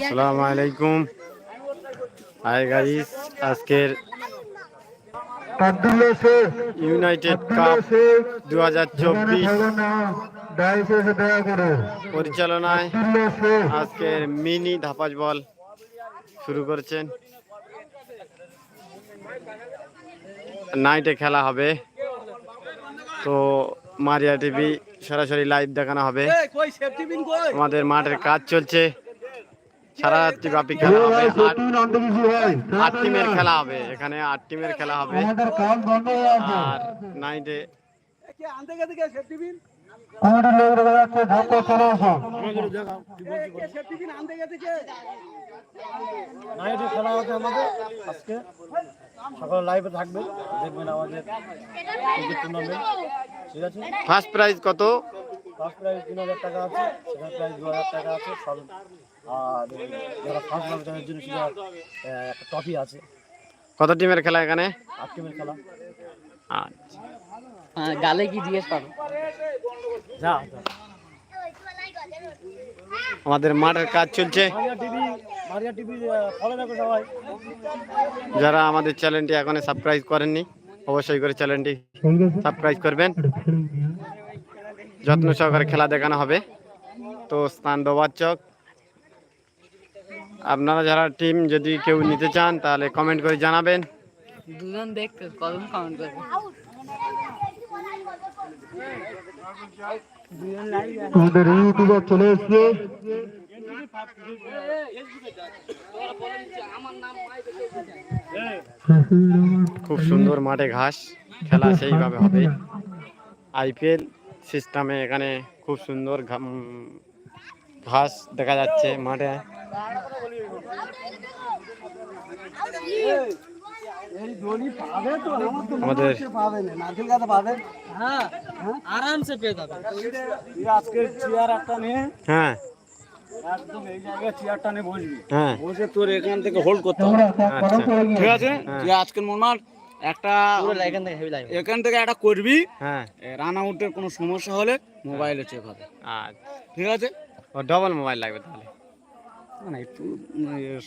আসসালামু আলাইকুম। Hi guys আজকের ইউনাইটেড কাপ দু হাজার চব্বিশ পরিচালনায় আজকের মিনি ধাপাজ বল শুরু করছেন। নাইটে খেলা হবে। তো মারিয়া টিভি সরাসরি লাইভ দেখানো হবে। আমাদের মাঠের কাজ চলছে। সারা রাত্রি ব্যাপী খেলা হবে। আট টিমের খেলা হবে। এখানে আট টিমের খেলা হবে। আমাদের কাজ বন্ধ আছে। আর নাইটে আমাদের নাইটে খেলা হচ্ছে আজকে। সকালে লাইভে থাকবে দেখবেন আমাদের টুর্নামেন্ট ঠিক আছে? ফার্স্ট প্রাইজ কত? ফার্স্ট প্রাইজ তিন হাজার টাকা আছে সেকেন্ড প্রাইজ দু হাজার টাকা আছে সব আর যারা ফার্স্ট হবে তাদের জন্য একটা ট্রফি আছে। কত টিমের খেলা এখানে? আট টিমের খেলা। আচ্ছা। গালে কি জিজ্ঞেস করো? যা। আমাদের মাঠের কাজ চলছে। যারা আমাদের চ্যানেলটি এখনও সাবস্ক্রাইব করেননি অবশ্যই করে চ্যানেলটি সাবস্ক্রাইব করবেন যত্ন সহকারে খেলা দেখানো হবে তো স্থান দোবাচক আপনারা যারা টিম যদি কেউ নিতে চান তাহলে কমেন্ট করে জানাবেন দুজন দেখ কখন কমেন্ট করবে আমাদের ইউটিউবার চলে এসছে খুব সুন্দর মাঠে ঘাস খেলা সেইভাবে হবে আইপিএল সিস্টেমে এখানে খুব সুন্দর ঘাস দেখা যাচ্ছে মাঠে। আমাদের হ্যাঁ আরামসে পেয়ে যাবে। আজকে চেয়ার একটা নিয়ে হ্যাঁ। একদম এই জায়গায় চেয়ারটা নিয়ে বসবি। হ্যাঁ। বসে তোর এখান থেকে হোল্ড করতে হবে। আচ্ছা। ঠিক আছে? হ্যাঁ। তুই আজকের মোটমাট একটা এখান থেকে হেভি লাগবে এখান থেকে একটা করবি। হ্যাঁ। রান আউটের কোনো সমস্যা হলে মোবাইলে চেক হবে। আচ্ছা। ঠিক আছে? ও ডবল মোবাইল লাগবে তাহলে। না একটু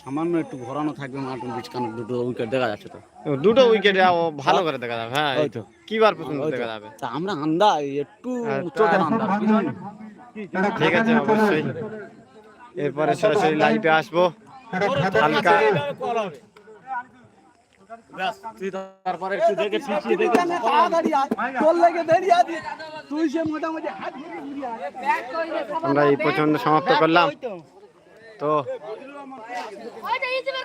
সামান্য একটু ঘোরানো থাকবে বিচকানো দুটো উইকেট দেখা যাচ্ছে তো। দুটো উইকেট ও ভালো করে দেখা যাবে। হ্যাঁ ওই তো। কি বার পছন্দ দেখা যাবে? তা আমরা আন্দা একটু আচ্ছা। চোখের আন্দা ঠিক আছে অবশ্যই। এরপরে সরাসরি লাইভে আসব। হালকা। আমরা এই পছন্দ সমাপ্ত করলাম। তো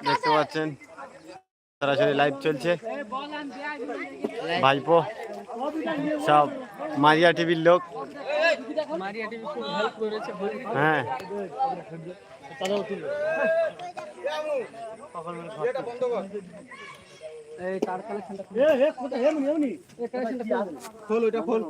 দেখতে পাচ্ছেন, সরাসরি লাইভ চলছে। ভাইপো, সব মারিয়া টিভির লোক। মারিয়া টিভি খুব হেল্প করেছে হ্যাঁ। এই তার কালেকশনটা এ, এ, কোথায়? এমনি, এমনি। এ, কালেকশনটা খোল ওইটা খোল।